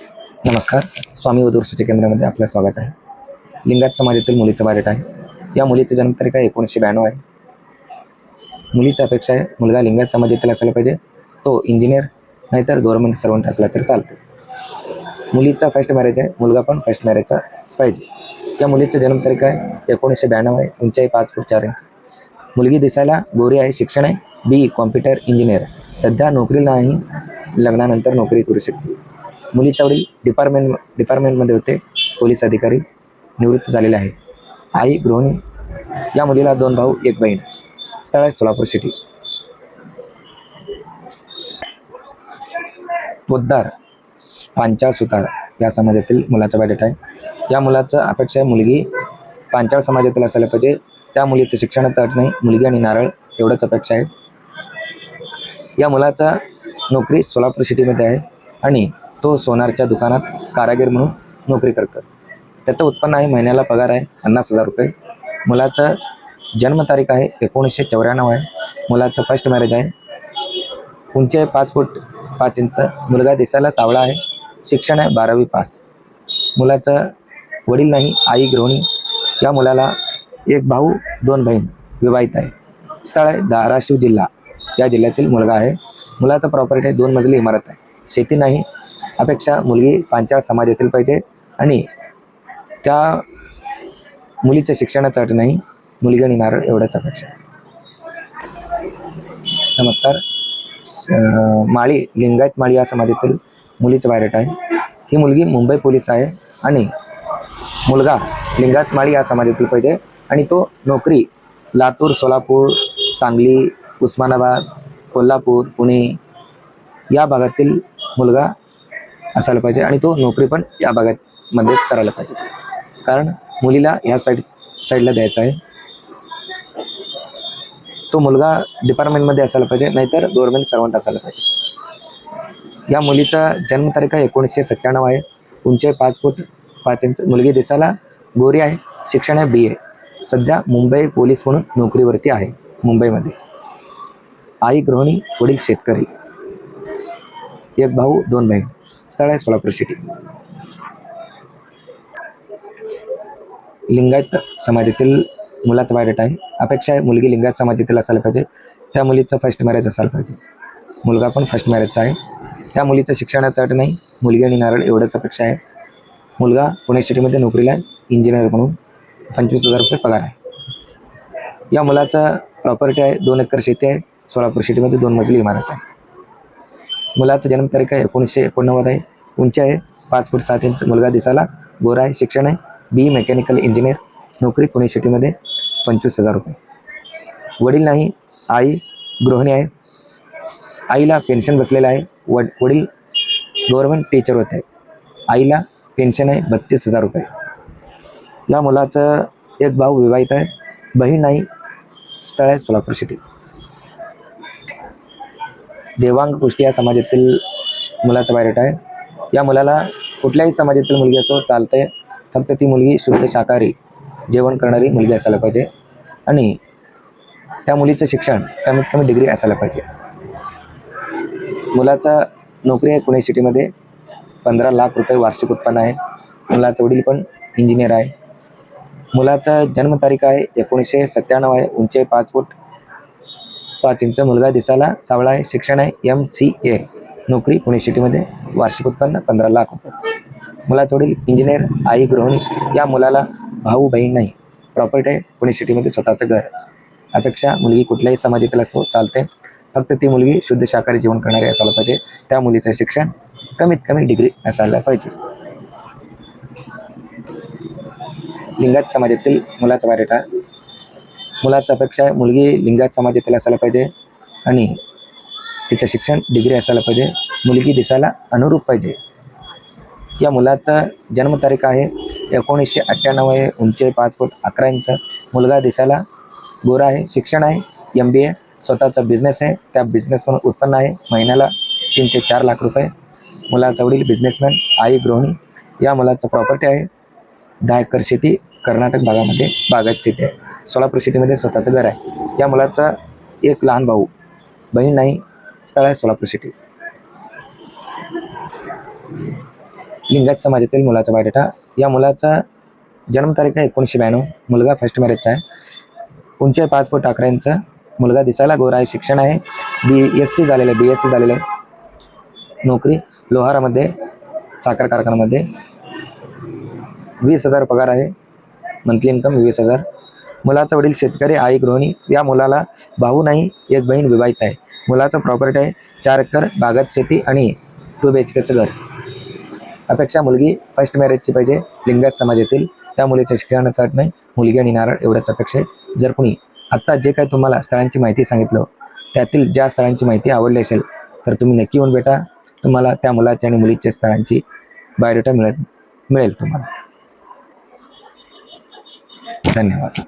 नमस्कार. स्वामी वधूर सूची केंद्रामध्ये आपलं स्वागत आहे. लिंगात समाजातील मुलीचं बायोडेट आहे. या मुलीची जन्मतारीख आहे एकोणीसशे ब्याण्णव आहे. मुलीची अपेक्षा आहे मुलगा लिंगात समाजातील असला पाहिजे तो इंजिनियर नाहीतर गव्हर्नमेंट सर्वंट असला तर चालतो. मुलीचा फर्स्ट मॅरेज आहे मुलगा पण फर्स्ट मॅरेजचा पाहिजे. या मुलीची जन्मतारीख आहे एकोणीसशे ब्याण्णव आहे उंचाई पाच फूट चार इंच. मुलगी दिसायला गोरी आहे शिक्षण आहे बी कॉम्प्युटर इंजिनियर सध्या नोकरीला नाही लग्नानंतर नोकरी करू शकते. मुलीचा वडील डिपार्टमेंट डिपार्टमेंटमध्ये होते. पोलीस अधिकारी निवृत्त झालेले आहे आई गृहिणी या मुलीला दोन भाऊ एक बहीण. स्थळ आहे सोलापूर सिटी पोद्दार पांचाळ सुतार या समाजातील मुलाचा बायोडेट आहे. या मुलाचं अपेक्षा आहे मुलगी पांचाळ समाजातील असायला पाहिजे. त्या मुलीचं शिक्षणाचा अट नाही. मुलगी आणि नारळ एवढंच अपेक्षा आहे. या मुलाचा नोकरी सोलापूर सिटीमध्ये आहे. आणि तो सोनारच्या दुकानात कारागीर म्हणून नोकरी करतो त्याचं उत्पन्न आहे महिन्याला पगार आहे पन्नास हजार रुपये. मुलाचं जन्मतारीख आहे एकोणीसशे चौऱ्याण्णव आहे. मुलाचं फर्स्ट मॅरेज आहे. उंची आहे पाच फूट पाच इंच. मुलगा दिसायला सावळा आहे. शिक्षण आहे बारावी पास. मुलाचं वडील नाही आई गृहिणी. या मुलाला एक भाऊ दोन बहीण विवाहित आहे. स्थळ आहे धाराशिव जिल्हा. या जिल्ह्यातील मुलगा आहे. मुलाचं प्रॉपर्टी आहे दोन मजली इमारत आहे. शेती नाही अपेक्षा मुलगी पांचाळ समाजातील पाहिजे आणि त्या मुलीच्या शिक्षणाचा अट नाही मुलगी आणि नारळ एवढ्याच अपेक्षा नमस्कार. माळी लिंगायत माळी या समाजातील मुलीचं बायरेट आहे. ही मुलगी मुंबई पोलीस आहे आणि मुलगा लिंगायत माळी या समाजातील पाहिजे आणि तो नोकरी लातूर सोलापूर सांगली उस्मानाबाद कोल्हापूर पुणे या भागातील मुलगा असायला पाहिजे आणि तो नोकरी पण या भागामध्येच करायला पाहिजे. कारण मुलीला ह्या साईड साईडला द्यायचा आहे. तो मुलगा डिपार्टमेंटमध्ये असायला पाहिजे नाहीतर गव्हर्नमेंट सर्वंट असायला पाहिजे. या मुलीचा जन्मतारीख आहे एकोणीसशे सत्त्याण्णव आहे. उंची पाच फूट पाच इंच. मुलगी दिसायला गोरी आहे. शिक्षण आहे बी ए सध्या मुंबई पोलीस म्हणून नोकरीवरती आहे मुंबईमध्ये. आई गृहिणी वडील शेतकरी. एक भाऊ दोन बहीण. स्थळ आहे सोलापूर सिटी लिंगायत समाजातील मुलाचा बायोडेट आहे. अपेक्षा आहे मुलगी लिंगायत समाजातील असायला पाहिजे. त्या मुलीचं फर्स्ट मॅरेज असायला पाहिजे. मुलगा पण फर्स्ट मॅरेजचा आहे. त्या मुलीचं शिक्षणाचं अट नाही. मुलगी आणि नारळ एवढंच अपेक्षा आहे. मुलगा पुणे सिटीमध्ये नोकरीला आहे इंजिनियर म्हणून. पंचवीस हजार रुपये पगार आहे. या मुलाचा प्रॉपर्टी आहे दोन एकर शेती आहे. सोलापूर सिटीमध्ये दोन मजली इमारत आहे. मुलाचं जन्मतारीख आहे एकोणीसशे एकोणनव्वद आहे. उंची आहे. पाच फूट सात इंच. मुलगा दिसायला गोरा आहे. शिक्षण आहे. बी मेकॅनिकल इंजिनियर नोकरी पुणे सिटीमध्ये पंचवीस हजार रुपये. वडील नाही. आई गृहिणी आहे. आईला पेन्शन बसलेलं आहे. वड वडील गव्हर्मेंट टीचर होते आईला पेन्शन आहे बत्तीस हजार रुपये. या मुलाचं एक भाऊ विवाहित आहे. बहीण नाही. स्थळ आहे सोलापूर सिटी देवांग कुष्टी या समाजातील मुलाचा बायोडेट आहे. या मुलाला कुठल्याही समाजातील मुलगी असो चालते फक्त ती मुलगी शुद्ध शाकाहारी जेवण करणारी मुलगी असायला पाहिजे आणि त्या मुलीचं शिक्षण कमीत कमी डिग्री असायला पाहिजे. मुलाचा नोकरी आहे पुणे सिटीमध्ये पंधरा लाख रुपये वार्षिक उत्पन्न आहे. मुलाचं वडील पण इंजिनियर आहे. मुलाचा जन्मतारीख आहे एकोणीसशे सत्त्याण्णव आहे उंची पाच फूट पाच इंच मुलगा दिसायला सावळा आहे शिक्षण आहे एम सी ए नोकरी पुणे सिटीमध्ये वार्षिक उत्पन्न पंधरा लाख रुपये. मुलाचं वडील इंजिनियर आई गृहिणी या मुलाला भाऊ बहीण नाही. प्रॉपर्टी आहे पुणे सिटीमध्ये स्वतःचं घर. अपेक्षा मुलगी कुठल्याही समाजातील असो चालते. फक्त ती मुलगी शुद्ध शाकाहारी जेवण करणारी असायला पाहिजे. त्या मुलीचं शिक्षण कमीत कमी डिग्री असायला पाहिजे. लिंगात समाजातील मुलाचा बायोडेटा मुलाचा अपेक्षा आहे. मुलगी लिंगायत समाजातील असायला पाहिजे आणि तिचं शिक्षण डिग्री असायला पाहिजे. मुलगी दिसायला अनुरूप पाहिजे. या मुलाचा जन्मतारीख आहे एकोणीसशे अठ्ठ्याण्णव आहे. उंची आहे पाच फूट अकरा इंच. मुलगा दिसायला गोरा आहे शिक्षण आहे एम बी ए स्वतःचा बिझनेस आहे. त्या बिझनेसमधून उत्पन्न आहे. महिन्याला तीन ते चार लाख रुपये. मुलाचा वडील बिझनेसमॅन आई गृहिणी. या मुलाचं प्रॉपर्टी आहे. दहा एकर शेती कर्नाटक भागामध्ये बागायत शेती आहे. सोलापूर सिटीमध्ये स्वतःचं घर आहे. या मुलाचा एक लहान भाऊ बहीण नाही स्थळ आहे सोलापूर सिटी. लिंगायत समाजातील मुलाचा बायोडेटा. या मुलाचा जन्मतारीख आहे एकोणीसशे ब्याण्णव. मुलगा फर्स्ट मॅरेजचा आहे. उंची आहे पाच फूट अकरा इंच. मुलगा दिसायला गोरा आहे शिक्षण आहे. बी एस सी झालेलं आहे बी एस सी झालेलं आहे. नोकरी लोहारामध्ये साखर कारखान्यामध्ये. वीस हजार पगार आहे. मंथली इन्कम वीस हजार. मुलाचा वडील शेतकरी आई गृहिणी. या मुलाला भाऊ नाही एक बहीण विवाहित आहे. मुलाचं प्रॉपर्टी आहे चार एकर बागात शेती आणि टू बी एच केचं घर. अपेक्षा मुलगी फर्स्ट मॅरेजची पाहिजे. लिंगायत समाजातील त्या मुलीचं शिक्षणाचा अट नाही. मुलगी आणि नारळ एवढ्याच अपेक्षा आहे. जर कुणी आत्ता जे काही तुम्हाला स्थळांची माहिती सांगितलं त्यातील ज्या स्थळांची माहिती आवडली असेल तर तुम्ही नक्की येऊन भेटा. तुम्हाला त्या मुलाची आणि मुलीच्या स्थळांची बायोडेटा मिळत मिळेल तुम्हाला. धन्यवाद.